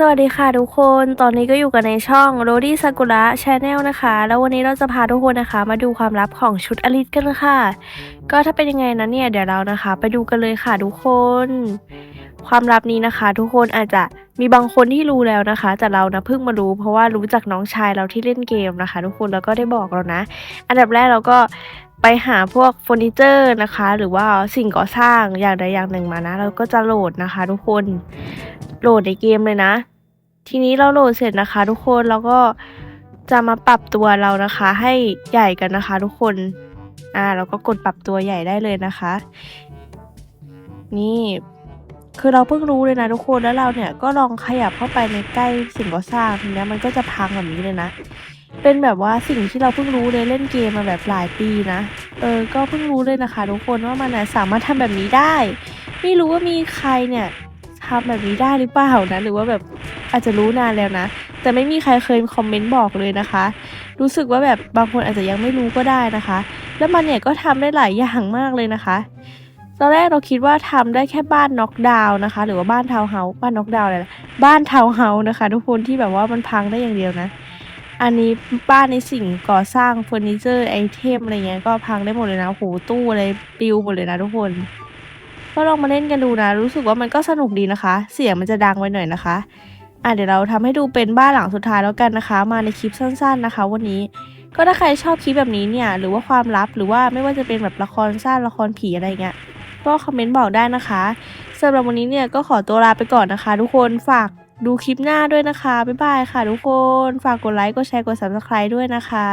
สวัสดีค่ะทุกคน ตอนนี้ก็อยู่กันในช่อง r o d y Sakura Channel นะคะ แล้ววันนี้เราจะพาทุกคนนะคะ มาดูความลับของชุดอลิสกันค่ะ ก็ถ้าเป็นยังไงนะเนี่ยเดี๋ยวเรานะคะ ไปดูกันเลยค่ะทุกคน ความลับนี้นะคะ ทุกคนอาจจะมีบางคนที่รู้แล้วนะคะ แต่เรานะเพิ่งมารู้ เพราะว่ารู้จากน้องชายเราที่เล่นเกมนะคะ ทุกคนแล้วก็ได้บอกเรานะ อันดับแรกเราก็ไปหาพวกเฟอร์นิเจอร์นะคะ หรือว่าสิ่งก่อสร้างอย่างใดอย่างหนึ่งมานะ เราก็จะโหลดนะคะ ทุกคน โหลดในเกมเลยนะ ทีนี้เราโหลดเสร็จนะคะ ทุกคนแล้วก็จะมาปรับตัวเรานะคะ ให้ใหญ่กันนะคะ ทุกคนอ่าเราก็กดปรับตัวใหญ่ได้เลยนะคะ นี่คือเราเพิ่งรู้เลยนะทุกคนแล้วเราเนี่ยก็ลองขยับเข้าไปในใกล้สิ่งก่อสร้างทีเนี้ยมันก็จะพังแบบนี้เลยนะ เป็นแบบว่าสิ่งที่เราเพิ่งรู้เลยเล่นเกมมาแบบหลายปีนะเออก็เพิ่งรู้เลยนะคะ ทุกคนว่ามันน่ะสามารถทำแบบนี้ได้ ไม่รู้ว่ามีใครเนี่ย ทำแบบนี้ได้หรือเปล่านะ หรือว่าแบบอาจจะรู้นานแล้วนะ แต่ไม่มีใครเคยคอมเมนต์บอกเลยนะคะ รู้สึกว่าแบบบางคนอาจจะยังไม่รู้ก็ได้นะคะ แล้วมันเนี่ยก็ทำได้หลายอย่างมากเลยนะคะตอนแรกเราคิดว่าทำได้แค่บ้านน็อกดาวน์นะคะ หรือว่าบ้านทาวเฮาบ้านน็อกดาวน์อะไรบ้านทาวเฮานะคะ ทุกคนที่แบบว่ามันพังได้อย่างเดียวนะ อันนี้บ้านในสิ่งก่อสร้างเฟอร์นิเจอร์ไอเทมอะไรเงี้ยก็พังได้หมดเลยนะโหตู้อะไรปลิวหมดเลยนะทุกคน ก็ลองมาเล่นกันดูนะ รู้สึกว่ามันก็สนุกดีนะคะ เสียงมันจะดังไว้หน่อยนะคะอะเดี๋ยวเราทำให้ดูเป็นบ้านหลังสุดท้ายแล้วกันนะคะ มาในคลิปสั้น ๆนะคะ วันนี้ก็ถ้าใครชอบคลิปแบบนี้เนี่ยหรือว่าความลับหรือว่าไม่ว่าจะเป็นแบบละครสั้นละครผีอะไรเงี้ยก็คอมเมนต์บอกได้นะคะสำหรับวันนี้เนี่ยก็ขอตัวลาไปก่อนนะคะ ทุกคนฝากดูคลิปหน้าด้วยนะคะ บ๊ายบายค่ะทุกคน ฝากกดไลค์ กดแชร์ กด subscribe ด้วยนะคะ